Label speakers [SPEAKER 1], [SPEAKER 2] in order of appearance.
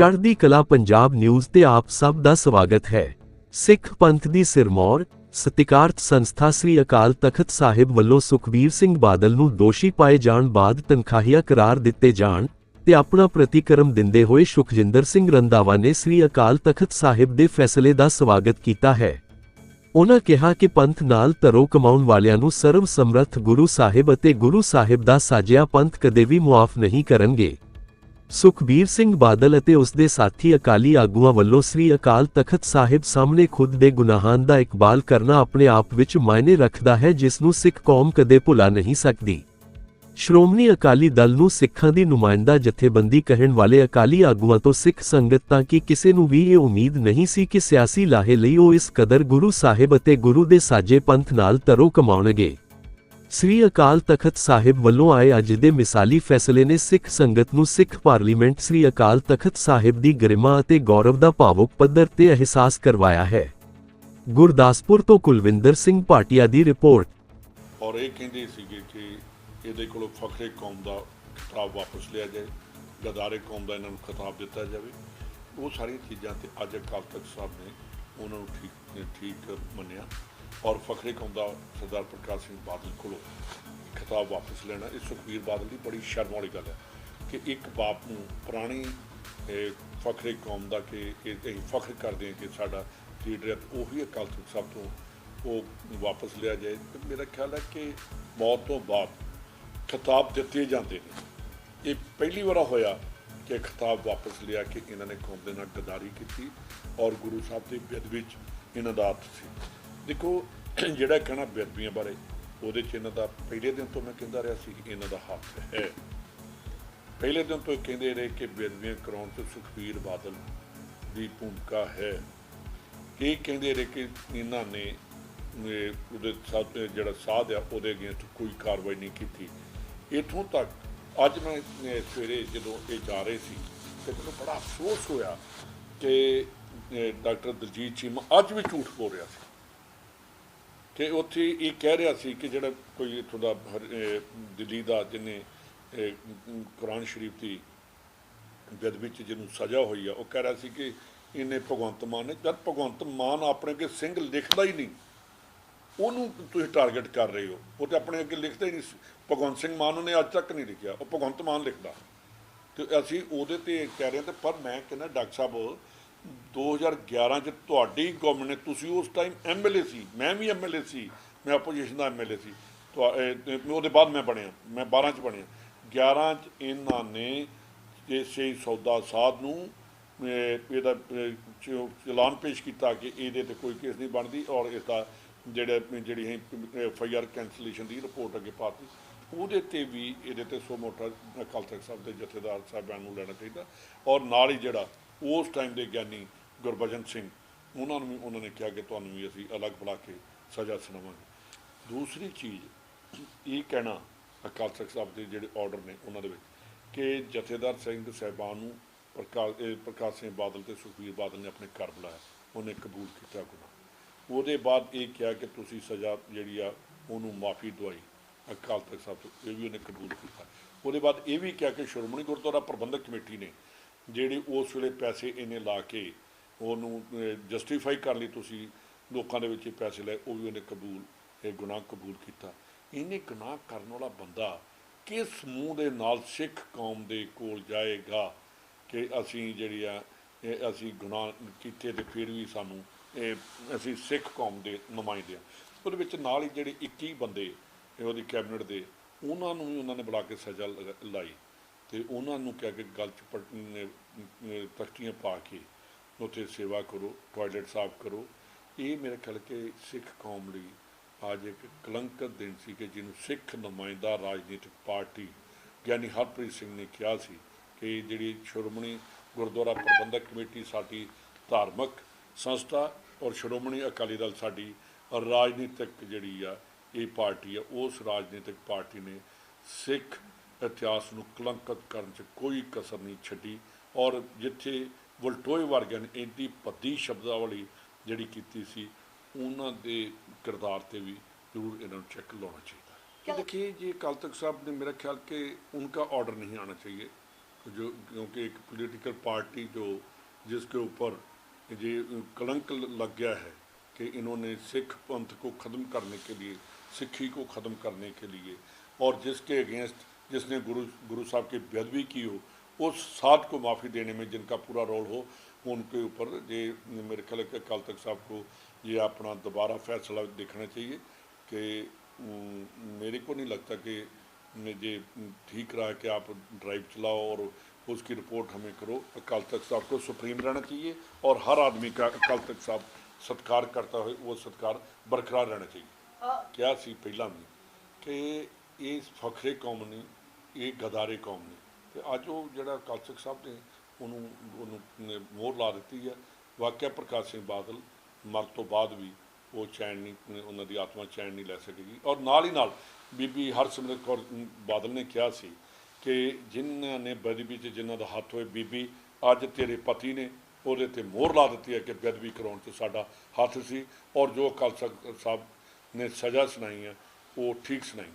[SPEAKER 1] ਚੜ੍ਹਦੀ ਕਲਾ ਪੰਜਾਬ ਨਿਊਜ਼ ਤੇ ਆਪ ਸਭ ਦਾ ਸਵਾਗਤ ਹੈ। ਸਿੱਖ ਪੰਥ ਦੀ ਸਿਰਮੌਰ, ਸਤਿਕਾਰਤ ਸੰਸਥਾ ਸ੍ਰੀ ਅਕਾਲ ਤਖਤ ਸਾਹਿਬ ਵੱਲੋਂ ਸੁਖਬੀਰ ਸਿੰਘ ਬਾਦਲ ਨੂੰ ਦੋਸ਼ੀ ਪਾਏ ਜਾਣ ਬਾਅਦ ਤਨਖਾਹੀਆ ਕਰਾਰ ਦਿੱਤੇ ਜਾਣ ਤੇ ਆਪਣਾ ਪ੍ਰਤੀਕਰਮ ਦਿੰਦੇ ਹੋਏ ਸੁਖਜਿੰਦਰ ਸਿੰਘ ਰੰਧਾਵਾ ਨੇ ਸ੍ਰੀ ਅਕਾਲ ਤਖਤ ਸਾਹਿਬ ਦੇ ਫੈਸਲੇ ਦਾ ਸਵਾਗਤ ਕੀਤਾ ਹੈ। ਉਨ੍ਹਾਂ ਕਿਹਾ ਕਿ ਪੰਥ ਨਾਲ ਧਰੋ ਕਮਾਉਣ ਵਾਲਿਆਂ ਨੂੰ ਸਰਵ ਸਮਰੱਥ ਗੁਰੂ ਸਾਹਿਬ ਅਤੇ ਗੁਰੂ ਸਾਹਿਬ ਦਾ ਸਾਜਿਆ ਪੰਥ ਕਦੇ ਵੀ ਮੁਆਫ ਨਹੀਂ ਕਰਨਗੇ। ਸੁਖਬੀਰ ਸਿੰਘ ਬਾਦਲ ਅਤੇ ਉਸ ਦੇ ਸਾਥੀ ਅਕਾਲੀ ਆਗੂਆਂ ਵੱਲੋਂ ਸ੍ਰੀ ਅਕਾਲ ਤਖਤ ਸਾਹਿਬ ਸਾਹਮਣੇ ਖੁਦ ਦੇ ਗੁਨਾਹਾਂ ਦਾ ਇਕਬਾਲ ਕਰਨਾ ਆਪਣੇ ਆਪ ਵਿੱਚ ਮਾਇਨੇ ਰੱਖਦਾ ਹੈ, ਜਿਸ ਨੂੰ ਸਿੱਖ ਕੌਮ ਕਦੇ ਭੁਲਾ ਨਹੀਂ ਸਕਦੀ। ਸ਼੍ਰੋਮਣੀ ਅਕਾਲੀ ਦਲ ਨੂੰ ਸਿੱਖਾਂ ਦੀ ਨੁਮਾਇੰਦਾ ਜਥੇਬੰਦੀ ਕਹਿਣ ਵਾਲੇ ਅਕਾਲੀ ਆਗੂਆਂ ਤੋਂ ਸਿੱਖ ਸੰਗਤ ਤਾਂ ਕਿ ਕਿਸੇ ਨੂੰ ਵੀ ਇਹ ਉਮੀਦ ਨਹੀਂ ਸੀ ਕਿ ਸਿਆਸੀ ਲਾਹੇ ਲਈ ਉਹ ਇਸ ਕਦਰ ਗੁਰੂ ਸਾਹਿਬ ਅਤੇ ਗੁਰੂ ਦੇ ਸਾਜੇ ਪੰਥ ਨਾਲ ਤਰੋ ਕਮਾਉਣਗੇ। ਸ੍ਰੀ ਅਕਾਲ ਤਖਤ ਸਾਹਿਬ ਵੱਲੋਂ ਆਏ ਅੱਜ ਦੇ ਮਿਸਾਲੀ ਫੈਸਲੇ ਨੇ ਸਿੱਖ ਸੰਗਤ ਨੂੰ ਸਿੱਖ ਪਾਰਲੀਮੈਂਟ ਸ੍ਰੀ ਅਕਾਲ ਤਖਤ ਸਾਹਿਬ ਦੀ ਗਰਿਮਾ ਅਤੇ ਗੌਰਵ ਦਾ ਭਾਵੁਕ ਪੱਧਰ ਤੇ ਅਹਿਸਾਸ ਕਰਵਾਇਆ ਹੈ। ਗੁਰਦਾਸਪੁਰ ਤੋਂ ਕੁਲਵਿੰਦਰ ਸਿੰਘ ਭਾਟੀਆ ਦੀ ਰਿਪੋਰਟ।
[SPEAKER 2] ਔਰ ਇਹ ਕਹਿੰਦੇ ਸੀਗੇ ਕਿ ਇਹਦੇ ਕੋਲੋਂ ਫਖਰੇ ਕੌਮ ਦਾ ਖਿਤਾਬ ਵਾਪਸ ਲਿਆ ਜਾਏ, ਗਦਾਰੇ ਕੌਮ ਦਾ ਇਹਨਾਂ ਨੂੰ ਖਿਤਾਬ ਦਿੱਤਾ ਜਾਵੇ। ਉਹ ਸਾਰੀਆਂ ਚੀਜ਼ਾਂ ਤੇ ਅੱਜ ਅਕਾਲ ਤਖਤ ਸਾਹਿਬ ਨੇ ਉਹਨਾਂ ਨੂੰ ਠੀਕ ਠੀਕ ਮੰਨਿਆ। ਔਰ ਫਖਰੇ ਕੌਮ ਦਾ ਸਰਦਾਰ ਪ੍ਰਕਾਸ਼ ਸਿੰਘ ਬਾਦਲ ਕੋਲੋਂ ਖਿਤਾਬ ਵਾਪਸ ਲੈਣਾ। ਇਹ ਸੁਖਬੀਰ ਬਾਦਲ ਦੀ ਬੜੀ ਸ਼ਰਮ ਵਾਲੀ ਗੱਲ ਹੈ ਕਿ ਇੱਕ ਬਾਪ ਨੂੰ ਪੁਰਾਣੀ ਫਖਰੇ ਕੌਮ ਦਾ ਕਿ ਇਹ ਅਸੀਂ ਫਖਰ ਕਰਦੇ ਹਾਂ ਕਿ ਸਾਡਾ ਲੀਡਰ ਹੈ ਉਹੀ ਅਕਾਲ ਤਖਤ ਸਾਹਿਬ ਤੋਂ ਉਹ ਵਾਪਸ ਲਿਆ ਜਾਏ। ਤੇ ਮੇਰਾ ਖਿਆਲ ਹੈ ਕਿ ਮੌਤ ਤੋਂ ਬਾਅਦ ਖਿਤਾਬ ਦਿੱਤੇ ਜਾਂਦੇ ਨੇ। ਇਹ ਪਹਿਲੀ ਵਾਰ ਹੋਇਆ ਕਿ ਖਿਤਾਬ ਵਾਪਸ ਲਿਆ ਕਿ ਇਹਨਾਂ ਨੇ ਕੌਮ ਦੇ ਨਾਲ ਗਦਾਰੀ ਕੀਤੀ ਔਰ ਗੁਰੂ ਸਾਹਿਬ ਦੇ ਬਿਦ ਵਿੱਚ ਇਹਨਾਂ ਦਾ ਹੱਥ ਸੀ। ਦੇਖੋ, ਜਿਹੜਾ ਕਹਿਣਾ ਬੇਅਦਬੀਆਂ ਬਾਰੇ, ਉਹਦੇ 'ਚ ਇਹਨਾਂ ਦਾ ਪਹਿਲੇ ਦਿਨ ਤੋਂ ਮੈਂ ਕਹਿੰਦਾ ਰਿਹਾ ਸੀ, ਇਹਨਾਂ ਦਾ ਹੱਕ ਹੈ। ਪਹਿਲੇ ਦਿਨ ਤੋਂ ਕਹਿੰਦੇ ਰਹੇ ਕਿ ਬੇਅਦਬੀਆਂ ਕਰਾਉਣ 'ਚ ਸੁਖਬੀਰ ਬਾਦਲ ਦੀ ਭੂਮਿਕਾ ਹੈ। ਇਹ ਕਹਿੰਦੇ ਰਹੇ ਕਿ ਇਹਨਾਂ ਨੇ ਉਹਦੇ ਸਾਥ, ਜਿਹੜਾ ਸਾਧ ਆ, ਉਹਦੇ ਅਗੇਂਸਟ ਕੋਈ ਕਾਰਵਾਈ ਨਹੀਂ ਕੀਤੀ। ਇਥੋਂ ਤੱਕ, ਅੱਜ ਮੈਂ ਸਵੇਰੇ ਜਦੋਂ ਇਹ ਜਾ ਰਹੇ ਸੀ, ਤੇ ਮੈਨੂੰ ਬੜਾ ਅਫਸੋਸ ਹੋਇਆ ਕਿ ਡਾਕਟਰ ਦਲਜੀਤ ਚੀਮਾ ਅੱਜ ਵੀ ਝੂਠ ਬੋਲ ਰਿਹਾ ਸੀ। ਕਿ ਉੱਥੇ ਇਹ ਕਹਿ ਰਿਹਾ ਸੀ ਕਿ ਜਿਹੜਾ ਕੋਈ ਇੱਥੋਂ ਦਾ ਹਰ- ਦਿੱਲੀ ਦਾ ਜਿਹਨੇ ਕੁਰਾਨ ਸ਼ਰੀਫ ਦੀ ਬੇਅਦਬੀ ਚ ਜਿਹਨੂੰ ਸਜ਼ਾ ਹੋਈ ਆ, ਉਹ ਕਹਿ ਰਿਹਾ ਸੀ ਕਿ ਇਹਨੇ ਭਗਵੰਤ ਮਾਨ ਨੇ, ਜਦ ਭਗਵੰਤ ਮਾਨ ਆਪਣੇ ਅੱਗੇ ਸਿੰਘ ਲਿਖਦਾ ਹੀ ਨਹੀਂ, ਉਹਨੂੰ ਤੁਸੀਂ ਟਾਰਗੇਟ ਕਰ ਰਹੇ ਹੋ, ਉਹ ਤੇ ਆਪਣੇ ਅੱਗੇ ਲਿਖਦਾ ਹੀ ਨਹੀਂ ਸੀ। ਭਗਵੰਤ ਸਿੰਘ ਮਾਨ ਉਹਨੇ ਅੱਜ ਤੱਕ ਨਹੀਂ ਲਿਖਿਆ, ਉਹ ਭਗਵੰਤ ਮਾਨ ਲਿਖਦਾ ਤੇ ਅਸੀਂ ਉਹਦੇ ਤੇ ਕਹਿ ਰਹੇ ਹਾਂ ਤੇ ਪਰ ਮੈਂ ਕਹਿੰਦਾ ਡਾਕਟਰ ਸਾਹਿਬ 2011 ਚ ਤੁਹਾਡੀ ਗਵਰਨਮੈਂਟ ਨੇ, ਤੁਸੀਂ ਉਸ ਟਾਈਮ ਐਮਐਲਏ ਸੀ, ਮੈਂ ਵੀ ਐਮਐਲਏ ਸੀ, ਮੈਂ ਆਪੋਜੀਸ਼ਨ ਦਾ ਐਮਐਲਏ ਸੀ, ਤੁਹਾ- ਇਹ- ਤੇ ਉਹਦੇ ਬਾਅਦ ਮੈਂ ਬਣਿਆ, ਮੈਂ 12 ਚ ਬਣਿਆ। 11 ਚ ਇਹਨਾਂ ਨੇ ਇਸੇ ਸੌਦਾ ਸਾਧ ਨੂੰ ਇਹਦਾ ਚਲਾਨ ਪੇਸ਼ ਕੀਤਾ ਕਿ ਇਹਦੇ ਤੇ ਕੋਈ ਕੇਸ ਨਹੀਂ ਬਣਦੀ ਔਰ ਇਸ ਦਾ ਜਿਹੜੇ, ਜਿਹੜੀ ਹੈ ਐਫ ਆਈ ਆਰ ਕੈਂਸਲੇਸ਼ਨ ਦੀ ਰਿਪੋਰਟ ਅੱਗੇ ਪਾਤੀ। ਉਹਦੇ ਤੇ ਵੀ ਇਹਦੇ ਤੇ ਸੋ ਮੋਟਾ ਅਕਾਲ ਤਖਤ ਸਾਹਿਬ ਦੇ ਜਥੇਦਾਰ ਸਾਹਿਬਾਨ ਨੂੰ ਲੈਣਾ ਚਾਹੀਦਾ ਔਰ ਨਾਲ ਹੀ ਜਿਹੜਾ ਉਸ ਟਾਈਮ ਦੇ ਗਿਆਨੀ ਗੁਰਬਚਨ ਸਿੰਘ, ਉਹਨਾਂ ਨੂੰ ਵੀ, ਉਹਨਾਂ ਨੇ ਕਿਹਾ ਕਿ ਤੁਹਾਨੂੰ ਵੀ ਅਸੀਂ ਅਲੱਗ ਬੁਲਾ ਕੇ ਸਜ਼ਾ ਸੁਣਾਵਾਂਗੇ। ਦੂਸਰੀ ਚੀਜ਼, ਇਹ ਕਹਿਣਾ ਅਕਾਲ ਤਖਤ ਸਾਹਿਬ ਦੇ ਜਿਹੜੇ ਆਰਡਰ ਨੇ ਉਹਨਾਂ ਦੇ ਵਿੱਚ ਕਿ ਜਥੇਦਾਰ ਸਿੰਘ ਸਾਹਿਬਾਨ ਨੂੰ ਪ੍ਰਕਾਸ਼ ਪ੍ਰਕਾਸ਼ ਸਿੰਘ ਬਾਦਲ ਤੇ ਸੁਖਬੀਰ ਬਾਦਲ ਨੇ ਆਪਣੇ ਘਰ ਬੁਲਾਇਆ। ਉਹਨੇ ਕਬੂਲ ਕੀਤਾ ਗੁਨਾਹ। ਉਹਦੇ ਬਾਅਦ ਇਹ ਕਿਹਾ ਕਿ ਤੁਸੀਂ ਸਜ਼ਾ ਜਿਹੜੀ ਆ, ਉਹਨੂੰ ਮਾਫੀ ਦਵਾਈ। ਅਕਾਲ ਤਖਤ ਸਾਹਿਬ ਤੋਂ ਇਹ ਵੀ ਉਹਨੇ ਕਬੂਲ ਕੀਤਾ। ਉਹਦੇ ਬਾਅਦ ਇਹ ਵੀ ਕਿਹਾ ਕਿ ਸ਼੍ਰੋਮਣੀ ਗੁਰਦੁਆਰਾ ਪ੍ਰਬੰਧਕ ਕਮੇਟੀ ਨੇ ਜਿਹੜੀ ਉਸ ਵੇਲੇ ਪੈਸੇ ਇਹਨੇ ਲਾ ਕੇ ਉਹਨੂੰ ਜਸਟੀਫਾਈ ਕਰਨ ਲਈ ਤੁਸੀਂ, ਲੋਕਾਂ ਦੇ ਵਿੱਚ ਪੈਸੇ ਲਏ, ਉਹ ਵੀ ਉਹਨੇ ਕਬੂਲ, ਇਹ ਗੁਨਾਹ ਕਬੂਲ ਕੀਤਾ। ਇਹਨੇ ਗੁਨਾਹ ਕਰਨ ਵਾਲਾ ਬੰਦਾ ਕਿਸ ਮੂੰਹ ਦੇ ਨਾਲ ਸਿੱਖ ਕੌਮ ਦੇ ਕੋਲ ਜਾਏਗਾ ਕਿ ਅਸੀਂ ਜਿਹੜੀ ਆ, ਇਹ ਅਸੀਂ ਗੁਨਾਹ ਕੀਤੇ ਤੇ ਫਿਰ ਵੀ ਸਾਨੂੰ ਇਹ ਅਸੀਂ ਸਿੱਖ ਕੌਮ ਦੇ ਨੁਮਾਇੰਦੇ ਆ। ਉਹਦੇ ਵਿੱਚ ਨਾਲ ਹੀ ਜਿਹੜੇ 21 ਬੰਦੇ, ਇਹ ਉਹਦੀ ਕੈਬਨਿਟ ਦੇ, ਉਹਨਾਂ ਨੂੰ ਵੀ ਉਹਨਾਂ ਨੇ ਬੁਲਾ ਕੇ ਸਜ਼ਾ ਲਗਾ- ਲਾਈ। ਤੇ ਉਹਨਾਂ ਨੂੰ ਕਿਹਾ ਕਿ ਗੱਲ ਚ ਪਟ- ਤਖਤੀਆਂ ਪਾ ਕੇ ਉੱਥੇ ਸੇਵਾ ਕਰੋ ਟਾਇਲਟ ਸਾਫ਼ ਕਰੋ। ਇਹ ਮੇਰੇ ਖਿਆਲ ਕਿ ਸਿੱਖ ਕੌਮ ਲਈ ਅੱਜ ਇੱਕ ਕਲੰਕਤ ਦਿਨ ਸੀ ਕਿ ਜਿਹਨੂੰ ਸਿੱਖ ਨੁਮਾਇੰਦਾ ਰਾਜਨੀਤਿਕ ਪਾਰਟੀ ਗਿਆਨੀ ਹਰਪ੍ਰੀਤ ਸਿੰਘ ਨੇ ਕਿਹਾ ਸੀ ਕਿ ਜਿਹੜੀ ਸ਼੍ਰੋਮਣੀ ਗੁਰਦੁਆਰਾ ਪ੍ਰਬੰਧਕ ਕਮੇਟੀ ਸਾਡੀ ਧਾਰਮਿਕ ਸੰਸਥਾ ਔਰ ਸ਼੍ਰੋਮਣੀ ਅਕਾਲੀ ਦਲ ਸਾਡੀ ਰਾਜਨੀਤਿਕ ਜਿਹੜੀ ਆ, ਇਹ ਪਾਰਟੀ ਆ, ਉਸ ਰਾਜਨੀਤਿਕ ਪਾਰਟੀ ਨੇ ਸਿੱਖ ਇਤਿਹਾਸ ਨੂੰ ਕਲੰਕਤ ਕਰਨ 'ਚ ਕੋਈ ਕਸਰ ਨਹੀਂ ਛੱਡੀ ਔਰ ਜਿੱਥੇ ਵਲਟੋਏ ਵਰਗਿਆਂ ਨੇ ਇੰਨੀ ਭੱਦੀ ਸ਼ਬਦਾਵਲੀ ਜਿਹੜੀ ਕੀਤੀ ਸੀ ਉਹਨਾਂ ਦੇ ਕਿਰਦਾਰ ਤੇ ਵੀ ਜ਼ਰੂਰ ਇਹਨਾਂ ਨੂੰ ਚੈੱਕ ਲਾਉਣਾ ਚਾਹੀਦਾ। ਹੈ ਦੇਖਿਏ ਜੀ ਕੱਲ ਤੱਕ ਸਾਹਿਬ ਨੇ ਮੇਰਾ ਖਿਆਲ ਕਿ ਉਨ੍ਹਾਂ ਆਰਡਰ ਨਹੀਂ ਆਣਾ ਚਾਹੀਏ। जो क्योंकि एक पॉलिटिकल पार्टी जो जिसके ऊपर ये कलंक लग गया है कि इन्होंने सिख पंथ को ख़त्म करने के लिए सिखी को ख़त्म करने के ਔਰ ਜਿਸ जिसके अगेंस्ट जिसने गुरु गुरु साहब की बेदबी की हो उस साथ को माफ़ी देने में जिनका पूरा रोल हो उनके ऊपर ये मेरे ख्याल अकाल कल तक साहब को ये अपना दोबारा फैसला देखना चाहिए कि मेरे को नहीं लगता कि ये ठीक रहा कि आप ड्राइव चलाओ और उसकी रिपोर्ट हमें करो। अकाल तख्त साहब को सुप्रीम रहना चाहिए और हर आदमी का अकाल तख्त साहब सत्कार करता है वो सत्कार बरकरार रहना चाहिए। क्या सी पहला में कि इस फखरे कौम ने ਇਹ ਗਦਾਰੇ ਕੌਮ ਨੇ। ਤੇ ਅੱਜ ਉਹ ਜਿਹੜਾ ਅਕਾਲ ਤਖਤ ਸਾਹਿਬ ਨੇ ਉਹਨੂੰ ਉਹਨੂੰ ਨੇ ਮੋਹਰ ਲਾ ਦਿੱਤੀ ਹੈ। ਵਾਕਿਆ ਪ੍ਰਕਾਸ਼ ਸਿੰਘ ਬਾਦਲ ਮਰ ਤੋਂ ਬਾਅਦ ਵੀ ਉਹ ਚੈਨ ਨਹੀਂ ਉਹਨਾਂ ਦੀ ਆਤਮਾ ਚੈਨ ਨਹੀਂ ਲੈ ਸਕੇਗੀ। ਔਰ ਨਾਲ ਹੀ ਨਾਲ ਬੀਬੀ ਹਰਸਿਮਰਤ ਕੌਰ ਬਾਦਲ ਨੇ ਕਿਹਾ ਸੀ ਕਿ ਜਿਨ੍ਹਾਂ ਨੇ ਬਦਬੀ 'ਚ, ਜਿਨ੍ਹਾਂ ਦਾ ਹੱਥ ਹੋਏ ਬੀਬੀ, ਅੱਜ ਤੇਰੇ ਪਤੀ ਨੇ ਉਹਦੇ ਤੇ ਮੋਹਰ ਲਾ ਦਿੱਤੀ ਹੈ ਕਿ ਬੇਅਦਬੀ ਕਰਾਉਣ 'ਚ ਸਾਡਾ ਹੱਥ ਸੀ। ਔਰ ਜੋ ਅਕਾਲ ਤਖਤ ਸਾਹਿਬ ਨੇ ਸਜ਼ਾ ਸੁਣਾਈ ਹੈ, ਉਹ ਠੀਕ ਸੁਣਾਈ